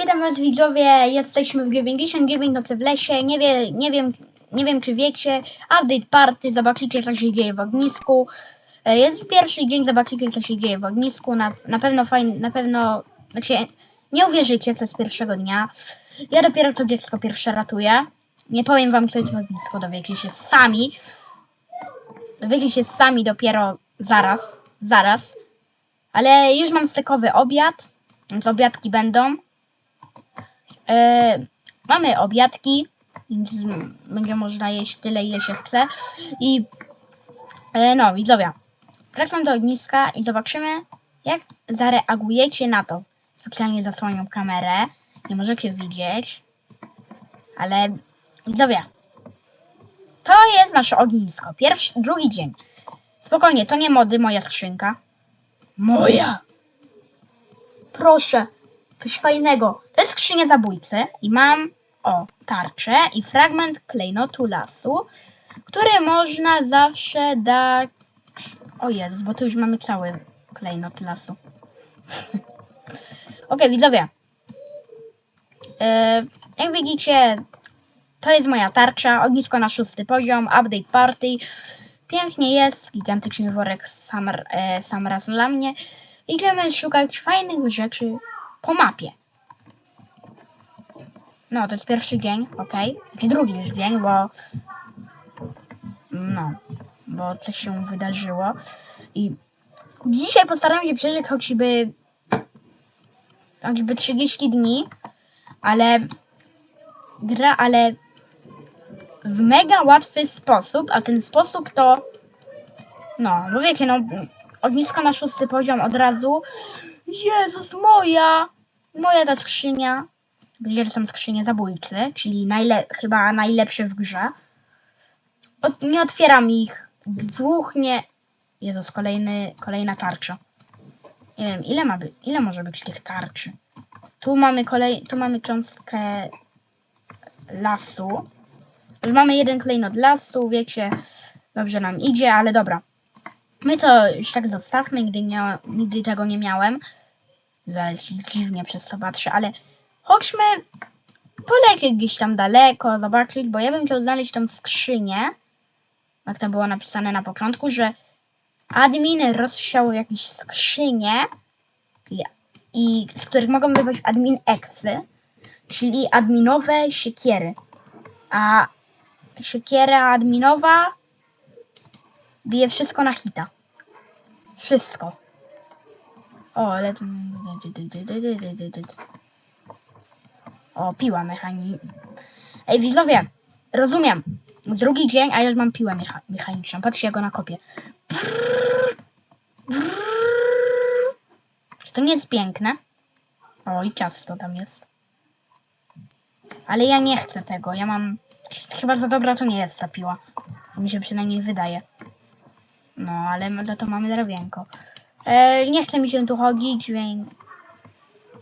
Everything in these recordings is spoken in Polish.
Witam was widzowie, jesteśmy w 99 nocy w lesie, nie, wie, nie, wiem, nie wiem czy wiecie, update party, zobaczycie co się dzieje w ognisku. E, Jest pierwszy dzień, zobaczycie co się dzieje w ognisku, na, na pewno fajnie, na pewno, znaczy nie uwierzycie co z pierwszego dnia. Ja dopiero co dziecko pierwsze ratuję, nie powiem wam co jest w ognisku, dowiecie się sami. Dowiecie się sami dopiero zaraz, zaraz. Ale już mam stekowy obiad, więc obiadki będą. E, mamy obiadki, więc będzie można jeść tyle, ile się chce. I e, no, widzowie, wracam do ogniska i zobaczymy, jak zareagujecie na to. Specjalnie zasłaniam kamerę, nie możecie widzieć, ale widzowie, to jest nasze ognisko. Pierwszy, drugi dzień. Spokojnie, to nie mody, moja skrzynka. Moja! Proszę, coś fajnego. To jest skrzynia zabójcy i mam, o, tarczę i fragment klejnotu lasu, który można zawsze dać... O Jezus, bo tu już mamy cały klejnot lasu. Okej, widzowie. E, jak widzicie, to jest moja tarcza, ognisko na szósty poziom, update party. Pięknie jest, gigantyczny worek sam, e, sam raz dla mnie. Idziemy szukać fajnych rzeczy po mapie. No, to jest pierwszy dzień, ok. I drugi już dzień, bo... No, bo coś się wydarzyło. I dzisiaj postaram się przeżyć choćby... choćby 30 dni, ale... Gra, ale... W mega łatwy sposób, a ten sposób to... No, bo wiecie, no... Ognisko na szósty poziom od razu. Jezus, moja! Moja ta skrzynia. Gdzie są skrzynie zabójcy, czyli najle chyba najlepsze w grze. Od nie otwieram ich. Dwóch nie. Jezus, kolejny, kolejna tarcza. Nie wiem, ile ma ile może być tych tarczy. Tu mamy kolej, tu mamy cząstkę lasu. Już mamy jeden klejnot lasu, wiecie, dobrze nam idzie, ale dobra. My to już tak zostawmy, nigdy, nigdy tego nie miałem. Zaraz dziwnie przez to patrzę, ale chodźmy polecieć gdzieś tam daleko, zobaczyć, bo ja bym chciał znaleźć tą skrzynię, jak to było napisane na początku, że admin rozsiał jakieś skrzynie i- z których mogą wypaść admin eksy, czyli adminowe siekiery. A siekiera adminowa bije wszystko na hita. Wszystko. O, ale... O, piła mechaniczna. Ej, widzowie, rozumiem. Drugi dzień, a ja już mam piłę mecha mechaniczną. Patrzcie, jak go nakopię. Czy to nie jest piękne? O, i ciasto tam jest. Ale ja nie chcę tego. Ja mam... Chyba za dobra to nie jest ta piła. Mi się przynajmniej wydaje. No, ale za to mamy drewienko. E, nie chce mi się tu chodzić, więc...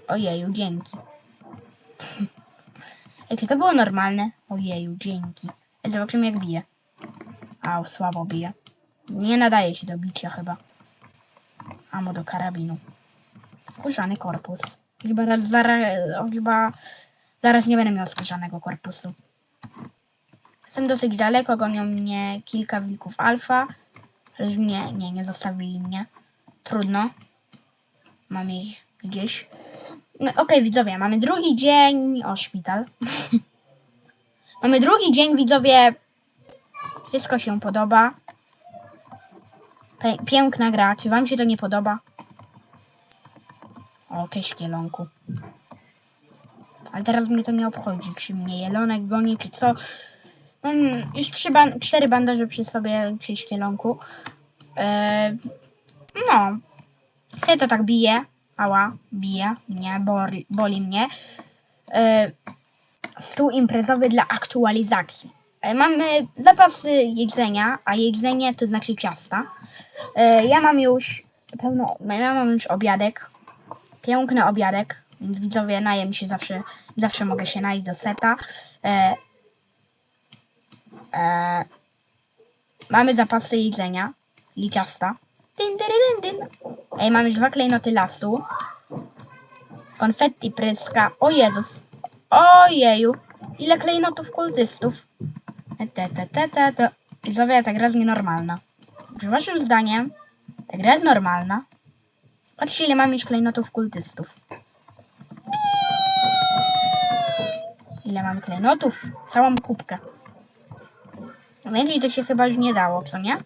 Ojeju, dzięki. Ej, czy to było normalne? Ojeju, dzięki. Ej, zobaczymy jak bije. Au, słabo bije. Nie nadaje się do bicia chyba. Amo do karabinu. Skórzany korpus. Chyba raz- zaraz, chyba zaraz nie będę miał skórzanego korpusu. Jestem dosyć daleko, gonią mnie kilka wilków alfa. Już mnie, nie, nie zostawili mnie. Trudno. Mam ich gdzieś. No, Okej, widzowie, mamy drugi dzień. O, szpital. mamy drugi dzień, widzowie. Wszystko się podoba. Piękna gra. Czy wam się to nie podoba? O, cześć, kielonku. Ale teraz mnie to nie obchodzi, czy mnie jelonek goni, czy co. Mam już trzy ban- cztery bandaże przy sobie, cześć, kielonku. Eee, no. Co to tak bije? Ała, bije mnie, boli, boli mnie. E, stół imprezowy dla aktualizacji. E, mamy zapasy jedzenia, a jedzenie to znaczy ciasta. E, ja mam już pełno, ja mam już obiadek. Piękny obiadek, więc widzowie najem się zawsze, zawsze mogę się najeść do seta. E, e, mamy zapasy jedzenia i ciasta. Dyn, dyn, dyn. Ej, mamy już dwa klejnoty lasu. Konfetti pryska. O Jezus. Ojeju. Ile klejnotów kultystów. Te, te, te, te, te. Widzowie, ta gra jest nienormalna. Czy waszym zdaniem ta gra jest normalna? Patrzcie, ile mam już klejnotów kultystów. Ile mam klejnotów? Całą kubkę. Więcej to się chyba już nie dało, co nie?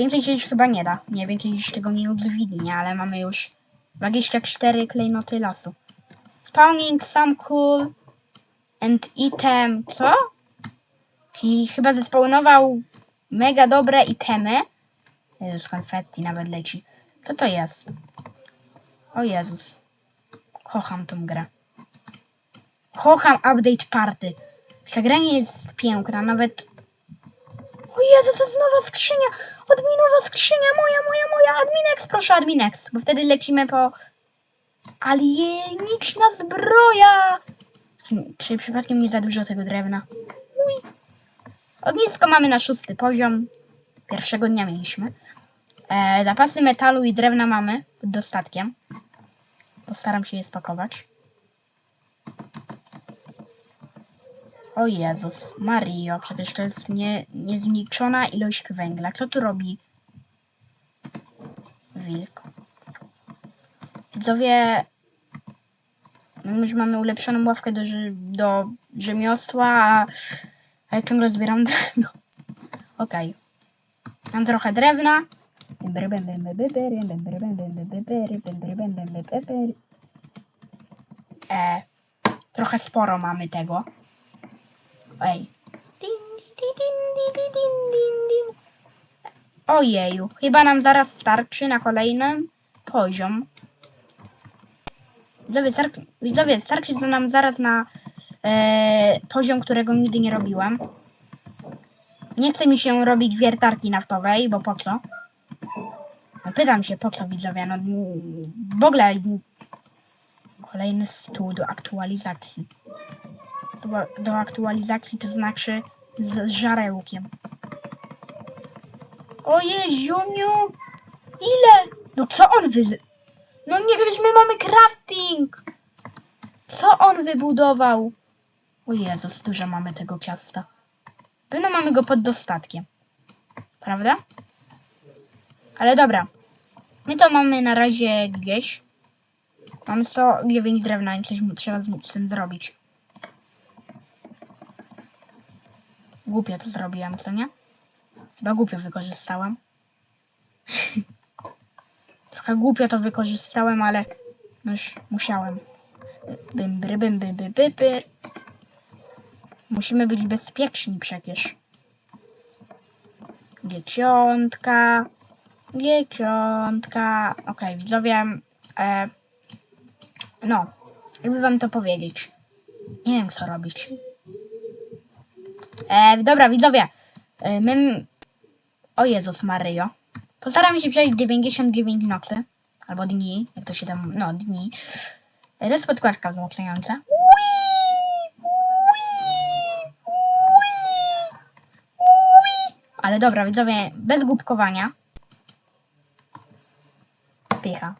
Więcej się już chyba nie da. Nie, więcej już tego nie udźwignie, ale mamy już 24 klejnoty lasu. Spawning some cool and item... Co? I chyba zespawnował mega dobre itemy. Jezus, konfetti nawet leci. Co to jest? O Jezus. Kocham tą grę. Kocham update party. Ta gra nie jest piękna, nawet... O Jezu, to jest nowa skrzynia! Adminowa skrzynia, moja, moja, moja! Adminex, proszę, Adminex! Bo wtedy lecimy po... Alieniczna zbroja! Czy przypadkiem nie za dużo tego drewna? Ognisko mamy na szósty poziom. Pierwszego dnia mieliśmy. E, zapasy metalu i drewna mamy pod dostatkiem. Postaram się je spakować. O Jezus, Mario, przecież to jest nie, niezliczona ilość węgla. Co tu robi wilk? Widzowie, my już mamy ulepszoną ławkę do, do rzemiosła, a, a ja ciągle zbieram drewno. Okej. Mam trochę drewna. E, trochę sporo mamy tego. Ej. Ojeju, chyba nam zaraz starczy na kolejny poziom. Widzowie, starczy, widzowie, starczy nam zaraz na e, poziom, którego nigdy nie robiłam. Nie chce mi się robić wiertarki naftowej, bo po co? No, pytam się, po co widzowie? No, w ogóle kolejny stół do aktualizacji do, aktualizacji, to znaczy z żarełkiem. Ojej, Ziuniu! Ile? No co on wy... No nie wiesz, my mamy crafting! Co on wybudował? O Jezus, dużo mamy tego ciasta. Pewno mamy go pod dostatkiem. Prawda? Ale dobra. My to mamy na razie gdzieś. Mamy 109 drewna i coś trzeba z tym zrobić. Głupio to zrobiłem, co nie? Chyba głupio wykorzystałem. Trochę głupio to wykorzystałem, ale no już musiałem. Bym, bry, bym, by. Musimy być bezpieczni przecież. Gieciątka. Gieciątka. Okej, widzowie. E, no, jakby wam to powiedzieć. Nie wiem, co robić. E, dobra, widzowie. E, my... O Jezus Maryjo. Postaram się wziąć 99 nocy. Albo dni, jak to się tam... No, dni. E, to jest podkładka wzmacniająca. Ale dobra, widzowie, bez głupkowania. Pycha.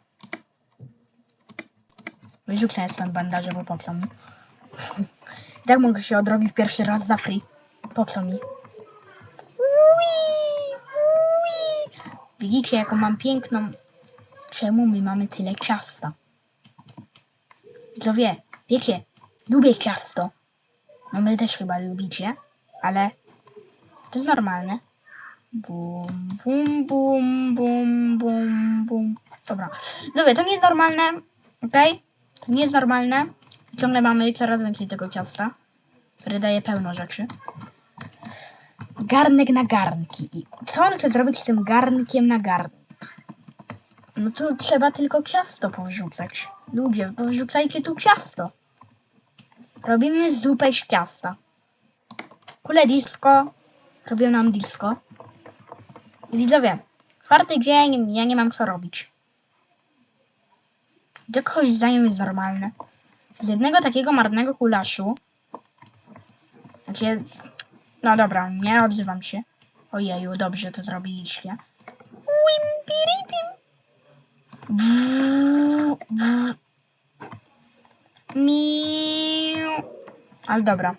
Wyrzucę stąd bandaże, bo po co mi? Tak mogę się odrobić pierwszy raz za free. Po co mi? Widzicie, jaką mam piękną... Czemu my mamy tyle ciasta? Widzowie, wiecie, lubię ciasto. No my też chyba lubicie, ale to jest normalne. Bum, bum, bum, bum, bum, bum. Dobra. Widzowie, to nie jest normalne, okej? To nie jest normalne. Ciągle mamy coraz więcej tego ciasta, które daje pełno rzeczy. Garnek na garnki. I co on chce zrobić z tym garnkiem na garnki? No to trzeba tylko ciasto powrzucać. Ludzie, powrzucajcie tu ciasto. Robimy zupę z ciasta. Kule disco. Robią nam disco. I widzowie, czwarty dzień, ja nie mam co robić. Do kogoś zdaniem jest normalne. Z jednego takiego marnego kulaszu. Znaczy, no dobra, nie odzywam się. Ojeju, dobrze to zrobiliście. Miu. Ale dobra.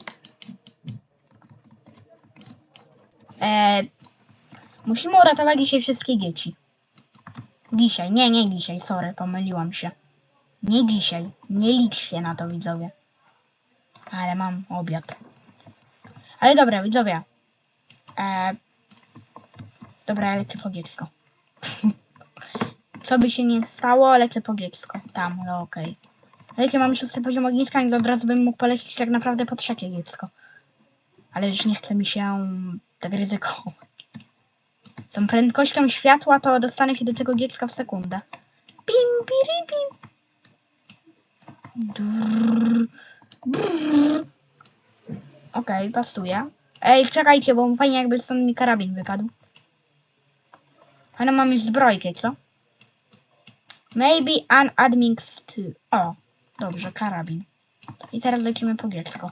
E, musimy uratować dzisiaj wszystkie dzieci. Dzisiaj, nie, nie dzisiaj, sorry, pomyliłam się. Nie dzisiaj, nie liczcie na to widzowie. Ale mam obiad. Ale dobra, widzowie. E, dobra, lecę po dziecko. Co by się nie stało, lecę po dziecko. Tam, no okej. A jak ja mam szósty poziom ogniska, to od razu bym mógł polecieć tak naprawdę po trzecie dziecko. Ale już nie chce mi się tak ryzykować. Z tą prędkością światła to dostanę się do tego dziecka w sekundę. Pim, piri, pim. Drrr, drrr. Okej, pasuje. Ej, czekajcie, bo fajnie jakby stąd mi karabin wypadł. Ale mam już zbrojkę, co? Maybe an admix 2. O, dobrze, karabin. I teraz lecimy po dziecko.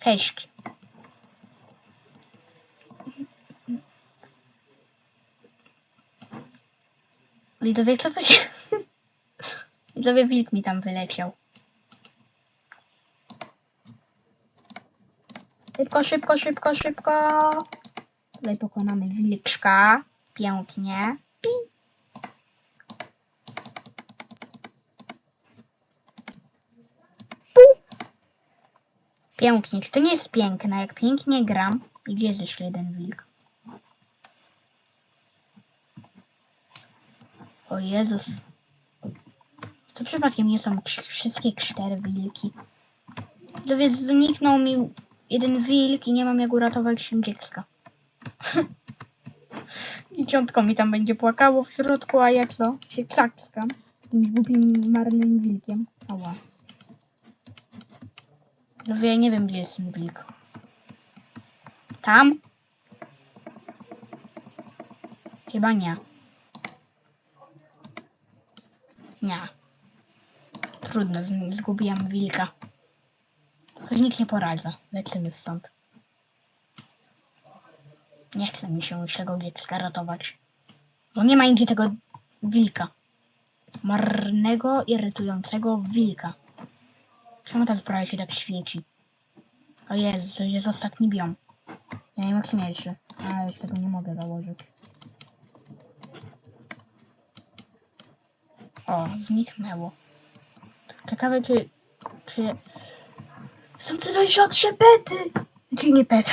Hej, szk- Widzowie, co to się... Widzowie, wilk mi tam wyleciał. Szybko, szybko, szybko, szybko. Tutaj pokonamy wilczka. Pięknie. Pi. Pu. Pięknie. Czy to nie jest piękne? Jak pięknie gram. I Gdzie jest jeszcze jeden wilk? O Jezus. To przypadkiem nie są wszystkie cztery wilki. Widzowie, zniknął mi jeden wilk i nie mam jak uratować się dziecka. Dzieciątko mi tam będzie płakało w środku, a jak co? Się cakskam. Jakimś głupim, marnym wilkiem. Ała. Widzowie, nie wiem gdzie jest ten wilk. Tam? Chyba nie. Nie. Trudno, zgubiłam wilka. Choć nic nie poradza. Lecimy stąd. Nie chce mi się już tego dziecka ratować. Bo nie ma nigdzie tego wilka. Marnego, irytującego wilka. Czemu ta zbroja się tak świeci? O Jezu, jest ostatni biom. Ja nie śmierci. A już tego nie mogę założyć. O, zniknęło. Ciekawe czy... czy... Są to najrzadsze pety! Znaczy nie pety.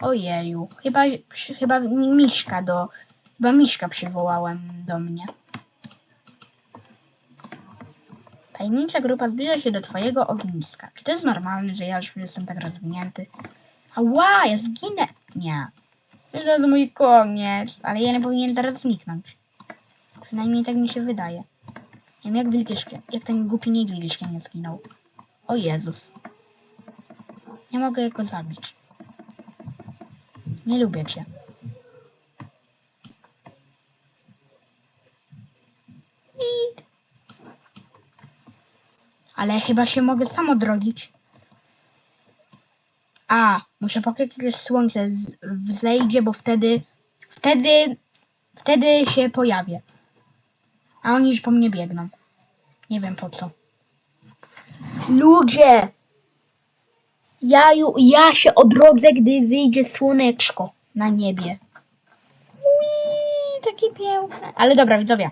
Ojeju. Chyba, chyba Miśka do... Chyba Miśka przywołałem do mnie. Tajemnicza grupa zbliża się do twojego ogniska. Czy to jest normalne, że ja już jestem tak rozwinięty? Ała, ja zginę! Nie. To jest mój koniec. Ale ja nie powinien zaraz zniknąć. Przynajmniej tak mi się wydaje. Nie wiem jak wilkiszkiem, jak ten głupi niedźwiedziszkiem nie zginął. O Jezus. Nie mogę go zabić. Nie lubię cię. Ale chyba się mogę sam odrodzić. A, muszę poczekać, aż słońce wzejdzie, bo wtedy, wtedy, wtedy się pojawię. A oni już po mnie biegną. Nie wiem po co. Ludzie! Ja, ja się odrodzę, gdy wyjdzie słoneczko na niebie. Ui, takie piękne. Ale dobra, widzowie.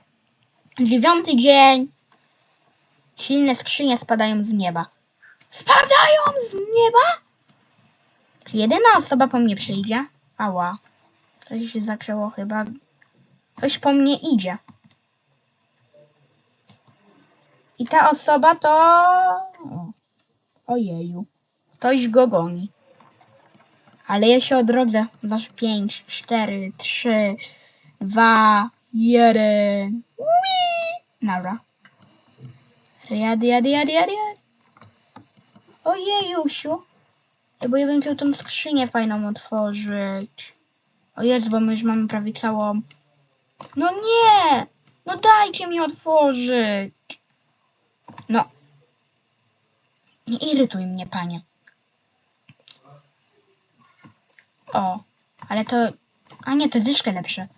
Dziewiąty dzień. Silne skrzynie spadają z nieba. Spadają z nieba? Czy jedyna osoba po mnie przyjdzie? Ała. Coś się zaczęło chyba. Coś po mnie idzie. I ta osoba to. Ojeju. Ktoś go goni. Ale ja się odrodzę za 5, 4, 3, 2, 1. Dobra. Jady, jady, jady, jady. jady. Ojejusiu. Ja Bo ja bym chciał tą skrzynię fajną otworzyć. O Jezu, bo my już mamy prawie całą... No nie! No dajcie mi otworzyć! No. Nie irytuj mnie, panie. O, ale to... A nie, to jest jeszcze lepsze.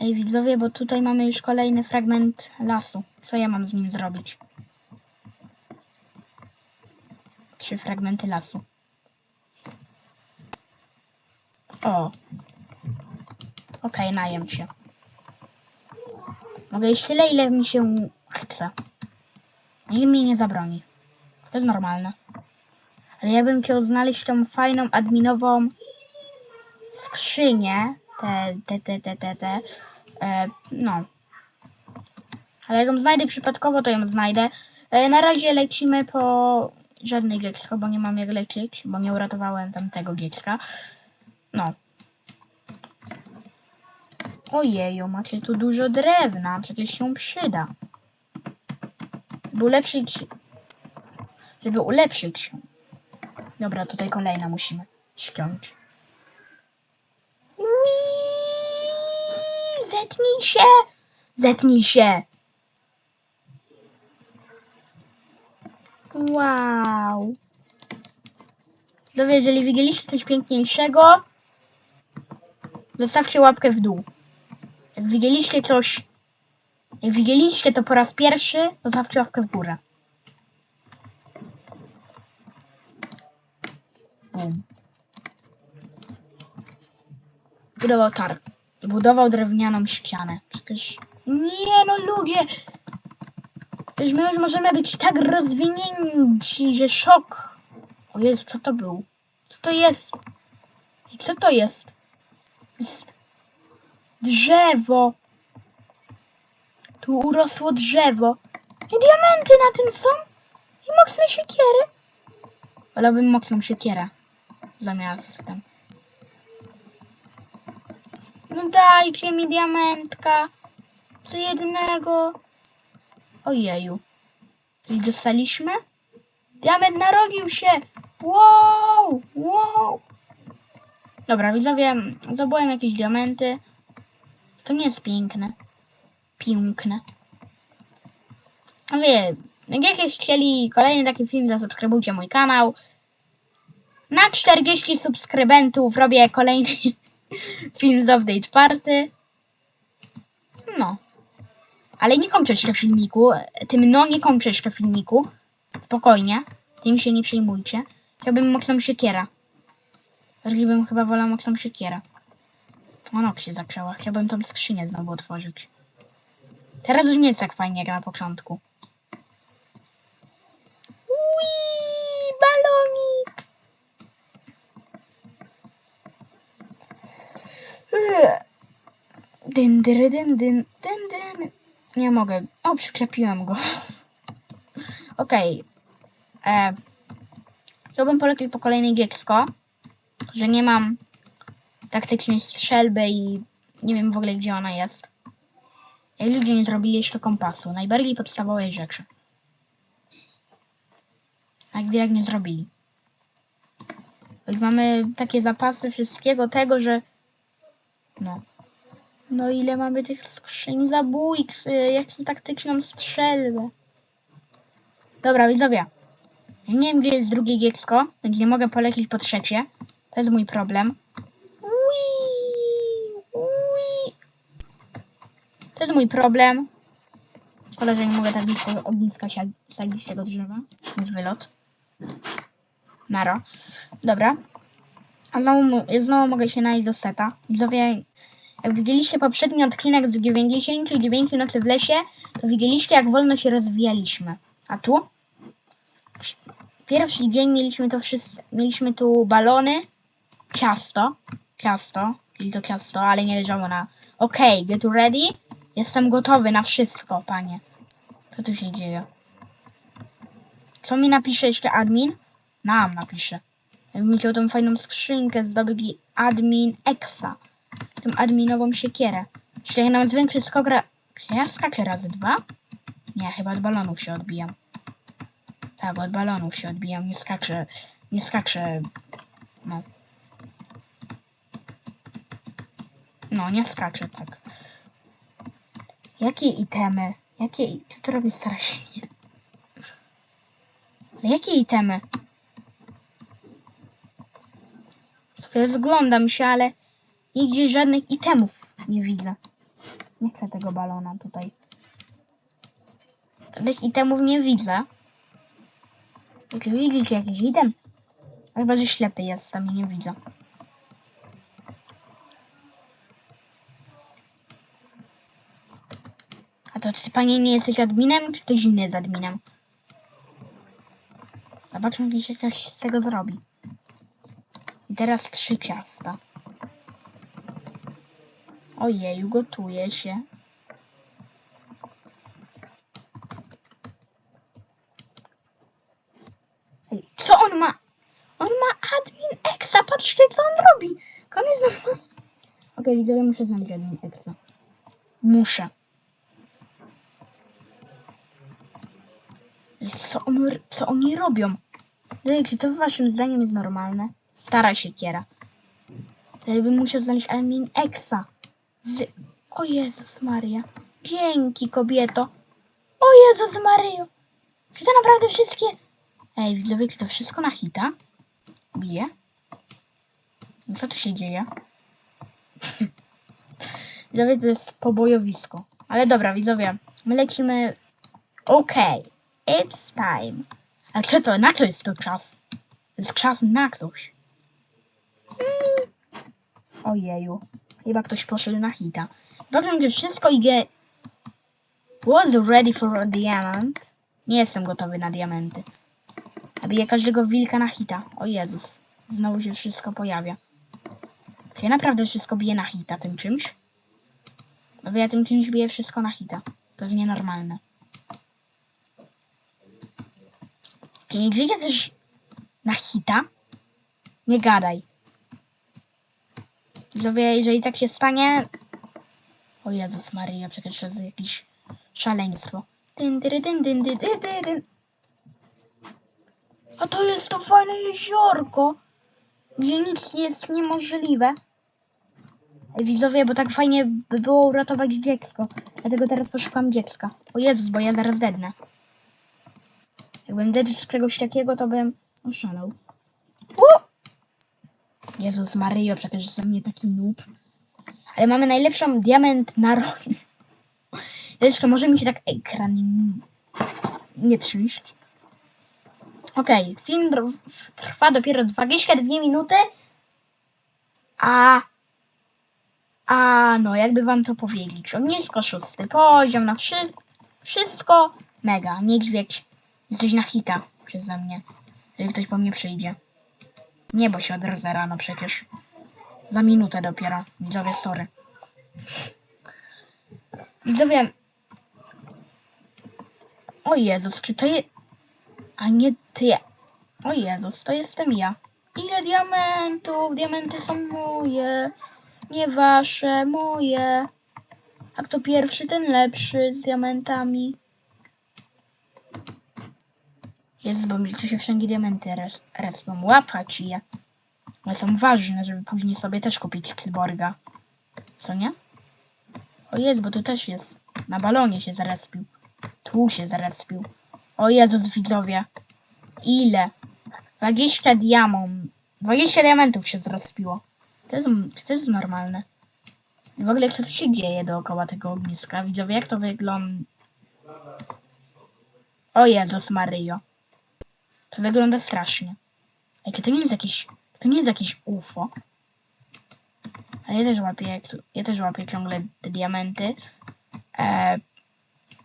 Ej, widzowie, bo tutaj mamy już kolejny fragment lasu. Co ja mam z nim zrobić? Trzy fragmenty lasu. O. Okej, najem się. Mogę iść tyle, ile mi się chce. Nikt mi nie zabroni. To jest normalne. Ale ja bym chciał znaleźć tą fajną adminową skrzynię. Te, te, te, te, te, te. E, no. Ale jak ją znajdę przypadkowo, to ją znajdę. E, na razie lecimy po żadne giecko, bo nie mam jak lecieć, bo nie uratowałem tamtego giecka. No. Ojeju, macie tu dużo drewna, przecież się przyda. Żeby ulepszyć... Żeby ulepszyć się. Dobra, tutaj kolejne musimy ściąć. Zetnij się! Zetnij się! Wow. Dobra, jeżeli widzieliście coś piękniejszego, zostawcie łapkę w dół. Jak widzieliście coś, jak widzieliście to po raz pierwszy, zostawcie łapkę w górę. Bum. Budował targ. Budował drewnianą ścianę. Przecież... Nie no ludzie! Przecież my już możemy być tak rozwinięci, że szok. O jest, co to był? Co to jest? I co to jest? Jest drzewo. Tu urosło drzewo. I diamenty na tym są. I mocne siekiery. Wolałbym mocną siekierę. Zamiast ten. No dajcie mi diamentka. Co jednego. Ojeju. Czyli dostaliśmy? Diament narodził się! Wow! Wow! Dobra, widzowie, zdobyłem jakieś diamenty. To nie jest piękne. Piękne. No wie, jak jakieś chcieli kolejny taki film, zasubskrybujcie mój kanał. Na 40 subskrybentów robię kolejny film z update party. No. Ale nie kończę jeszcze filmiku. Tym no nie kończę jeszcze filmiku. Spokojnie. Tym się nie przejmujcie. Chciałbym mocną siekiera. Bardziej bym chyba wolał mocną siekierę. Ona się zaczęła. Chciałbym tą skrzynię znowu otworzyć. Teraz już nie jest tak fajnie jak na początku. Uii, balonik! Dyn, dyry, dyn, dyn. Nie mogę. O, przyklepiłem go. Okej. Okay. Chciałbym polecieć po kolejnej giecko, że nie mam taktycznej strzelby i nie wiem w ogóle gdzie ona jest. Jak ludzie nie zrobili jeszcze kompasu. Najbardziej podstawowej rzeczy. A jak nie zrobili. Mamy takie zapasy wszystkiego tego, że no. No ile mamy tych skrzyń zabójcy? Ja chcę taktyczną strzelbę. Dobra, widzowie. Nie wiem, gdzie jest drugie giecko, więc nie mogę polecieć po trzecie. To jest mój problem. Ui, ui. To jest mój problem. Szkoda, że nie mogę tak blisko ogniska sadzić tego drzewa. Jest wylot. Nara. Dobra. A znowu, znowu mogę się najść do seta. Widzowie, jak widzieliście poprzedni odcinek z 99 nocy w lesie, to widzieliście jak wolno się rozwijaliśmy. A tu? Pierwszy dzień mieliśmy to wszyscy, mieliśmy tu balony, ciasto, ciasto, czyli to ciasto, ale nie leżało na... Okej, okay, get ready? Jestem gotowy na wszystko, panie. Co tu się dzieje? Co mi napisze jeszcze admin? Nam napisze. Jakbym chciał tą fajną skrzynkę zdobyć i admin Exa. Tą adminową siekierę. Czyli jak nam zwiększy skok ra... Ja skaczę razy dwa? Nie, chyba od balonów się odbijam. Tak, od balonów się odbijam. Nie skaczę... Nie skaczę... No. No, nie skaczę, tak. Jakie itemy? Jakie... Co to robi strasznie? Ale jakie itemy? Rozglądam się, ale nigdzie żadnych itemów nie widzę. Nie chcę tego balona tutaj. Tych itemów nie widzę. Widzicie jakiś item? Chyba, że ślepy jestem i nie widzę. A to ty, panie, nie jesteś adminem, czy ktoś inny jest adminem? Zobaczmy, czy się coś z tego zrobi. I teraz trzy ciasta. Ojeju, gotuje się. Co on ma? On ma admin exa, patrzcie co on robi. Koniec. Okej, widzowie, muszę znaleźć admin exa. Muszę. Co, on, co oni robią? Ej, Czy to waszym zdaniem jest normalne? Stara się kiera. To ja bym musiał znaleźć admin exa. Z... O Jezus Maria. Dzięki kobieto. O Jezus Maryjo. Czy to naprawdę wszystkie... Ej, widzowie, czy to wszystko na hita? Bije? No Co tu się dzieje? widzowie, to jest pobojowisko. Ale dobra, widzowie, my lecimy... Okej, it's time. Ale co to? Na co jest to czas? Jest czas na coś. Mm. Ojeju. Chyba ktoś poszedł na hita. Powiem, że wszystko idzie... Was ready for a diamond. Nie jestem gotowy na diamenty. Zabiję każdego wilka na hita. O Jezus. Znowu się wszystko pojawia. Czy ja naprawdę wszystko biję na hita tym czymś? No ja tym czymś biję wszystko na hita. To jest nienormalne. Bijecie coś na hita? Nie gadaj. Zrobię, jeżeli tak się stanie... O Jezus Maria, przecież to jest jakieś szaleństwo. A to jest to fajne jeziorko, gdzie nic jest niemożliwe. Widzowie, bo tak fajnie by było uratować dziecko. Dlatego teraz poszukam dziecka. O Jezus, bo ja zaraz dednę. Jakbym z czegoś takiego, to bym oszalał. O! Jezus Maryjo, przecież jestem nie taki noob. Ale mamy najlepszą diament na rok. Jeszcze może mi się tak ekran nie, trząść. Okej, film dr- trwa dopiero 22 minuty, a a no, jakby wam to powiedzieć, ognisko szósty poziom, na wszy- wszystko mega, niedźwiedź, jesteś na hita przeze mnie, jeżeli ktoś po mnie przyjdzie. Nie bo się odrodzę rano przecież. Za minutę dopiero. Widzowie, sorry. Widzowie. O Jezus, czy to jest... A nie ty. O Jezus, to jestem ja. Ile diamentów? Diamenty są moje. Nie wasze, moje. A kto pierwszy, ten lepszy z diamentami. Jest, bo mi tu się wszędzie diamenty res, respią. Łapać je. One są ważne, żeby później sobie też kupić cyborga. Co nie? O jest, bo tu też jest. Na balonie się zarespił. Tu się zarespił. O Jezus, widzowie. Ile? 20 diamont. 20 diamentów się zrespiło. To jest, to jest normalne. I w ogóle co tu się dzieje dookoła tego ogniska? Widzowie, jak to wygląda? O Jezus Maryjo. To wygląda strasznie. Jakie to nie jest jakieś. To nie jest UFO. Ale ja też łapię, ja też łapię ciągle te diamenty. E,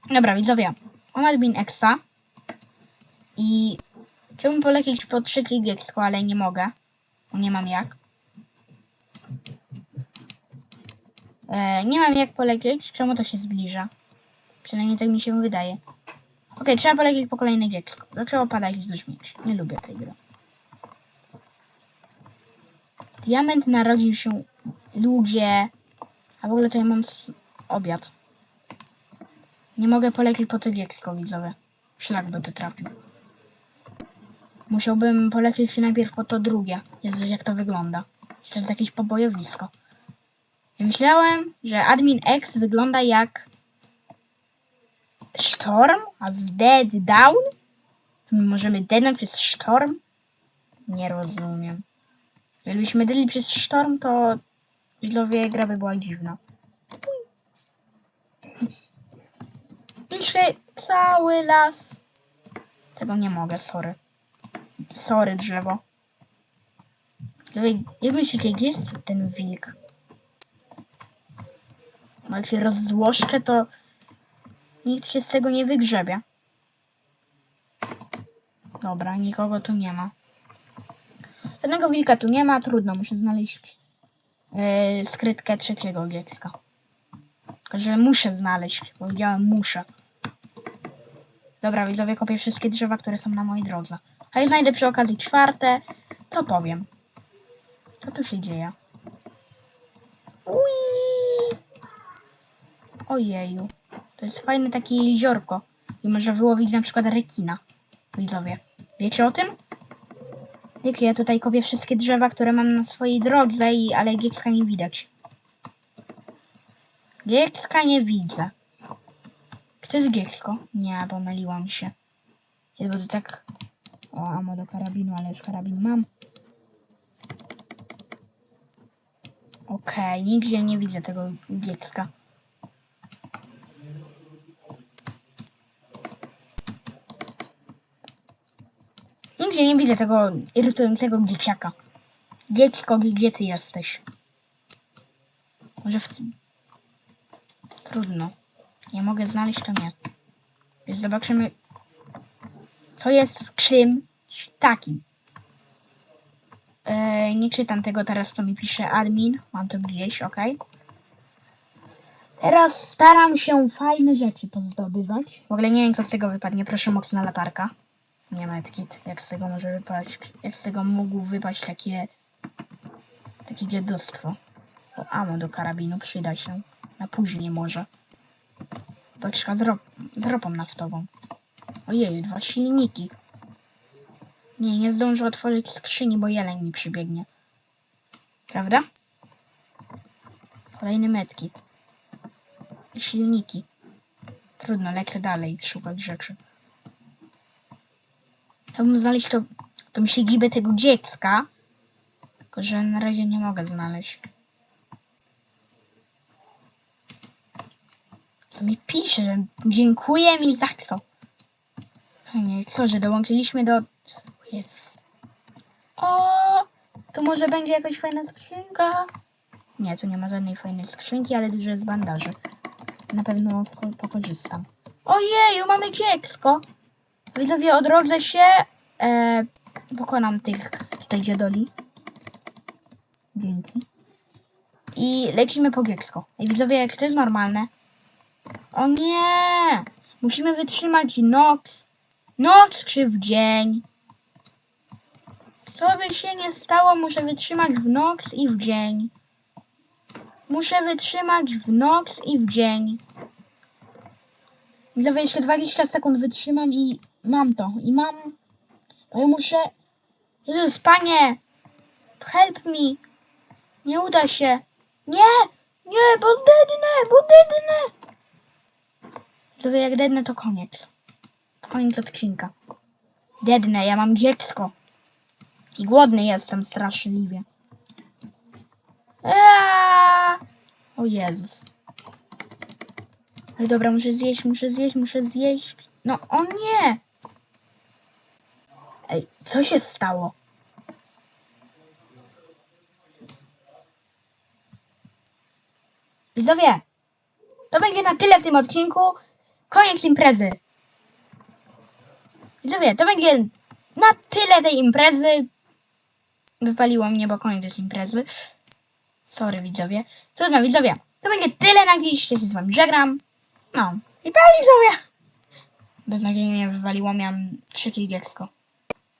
dobra, widzowie. Mam admin Exa. I chciałbym polecieć po trzecie dziecko, ale nie mogę. Nie mam jak. E, nie mam jak polecieć. Czemu to się zbliża? Przynajmniej tak mi się wydaje. Okej, trzeba polecieć po kolejne dziecko. Zaczęło padać do śmieci. Nie lubię tej gry. Diament narodził się ludzie. A w ogóle to ja mam obiad. Nie mogę polecieć po to dziecko, widzowie. Szlak by to trafił. Musiałbym polecieć najpierw po to drugie. Jezus, jak to wygląda. To jest jakieś pobojowisko. Ja myślałem, że admin X wygląda jak Storm, a z Dead Down? To my możemy deadnąć przez Storm? Nie rozumiem. Gdybyśmy dedli przez Storm, to widzowie gra by była dziwna. zniszczy cały las. Tego nie mogę, sorry. Sorry, drzewo. Jak myślicie, gdzie jest ten wilk? Jak się rozzłoszczę, to nikt się z tego nie wygrzebie. Dobra, nikogo tu nie ma. Żadnego wilka tu nie ma, trudno, muszę znaleźć yy, skrytkę trzeciego dziecka. Tylko, że muszę znaleźć, powiedziałem muszę. Dobra, widzowie, kopię wszystkie drzewa, które są na mojej drodze. A jak znajdę przy okazji czwarte, to powiem. Co tu się dzieje? Ui! Ojeju. To jest fajne takie jeziorko. I może wyłowić na przykład rekina. Widzowie. Wiecie o tym? Wiecie, ja tutaj kopię wszystkie drzewa, które mam na swojej drodze, i, ale giecka nie widać. Giecka nie widzę. Kto jest giecko? Nie, pomyliłam się. Ja to tak... O, amo do karabinu, ale już karabin mam. Okej, nigdzie nie widzę tego dziecka. Nigdzie nie widzę tego irytującego dzieciaka. Dziecko, gdzie ty jesteś? Może w tym... Trudno. Nie mogę znaleźć, to nie. Więc zobaczymy, co jest w czymś takim. E, nie czytam tego teraz, co mi pisze admin. Mam to gdzieś, ok? Teraz staram się fajne rzeczy pozdobywać. W ogóle nie wiem, co z tego wypadnie. Proszę, mocna latarka. Nie medkit. Jak z tego może wypaść? Jak z tego mógł wypaść takie... Takie dziadostwo. O, amo do karabinu przyda się. Na później może. Beczka z, rop z ropą naftową. Ojej, dwa silniki. Nie, nie zdążę otworzyć skrzyni, bo jeleń mi przybiegnie. Prawda? Kolejny medkit. Silniki. Trudno, lecę dalej szukać rzeczy. Chciałbym znaleźć to, tą siedzibę tego dziecka. Tylko, że na razie nie mogę znaleźć. Co mi pisze, że dziękuję mi za co. Fajnie, co, że dołączyliśmy do... Jest. O, tu może będzie jakaś fajna skrzynka. Nie, tu nie ma żadnej fajnej skrzynki, ale dużo jest bandaży. Na pewno pokorzystam. Ojeju, mamy dziecko. Widzowie, odrodzę się. E, pokonam tych tutaj dziadoli. Dzięki. I lecimy po. I widzowie, jak to jest normalne. O nie! Musimy wytrzymać noc. Noc czy w dzień. Co by się nie stało, muszę wytrzymać w noc i w dzień. Muszę wytrzymać w noc i w dzień. Widzowie, jeszcze 20 sekund wytrzymam i mam to. I mam... Ale muszę... Jezus, panie! Help me! Nie uda się. Nie! Nie, bo zdednę! Bo dednę! Widzowie, jak dednę, to koniec. Koniec odcinka. Dednę, ja mam dziecko. I głodny jestem straszliwie. Eee! O Jezus. Ale dobra, muszę zjeść, muszę zjeść, muszę zjeść. No, o nie! Ej, co się stało? Widzowie, to będzie na tyle w tym odcinku. Koniec imprezy. Widzowie, to będzie na tyle tej imprezy. Wypaliło mnie, bo koniec imprezy. Sorry, widzowie. Trudno, widzowie. To będzie tyle na dziś. Ja się z wami żegnam. No. I pa, widzowie. Beznadziejnie wywaliło, miałem trzecie dziecko.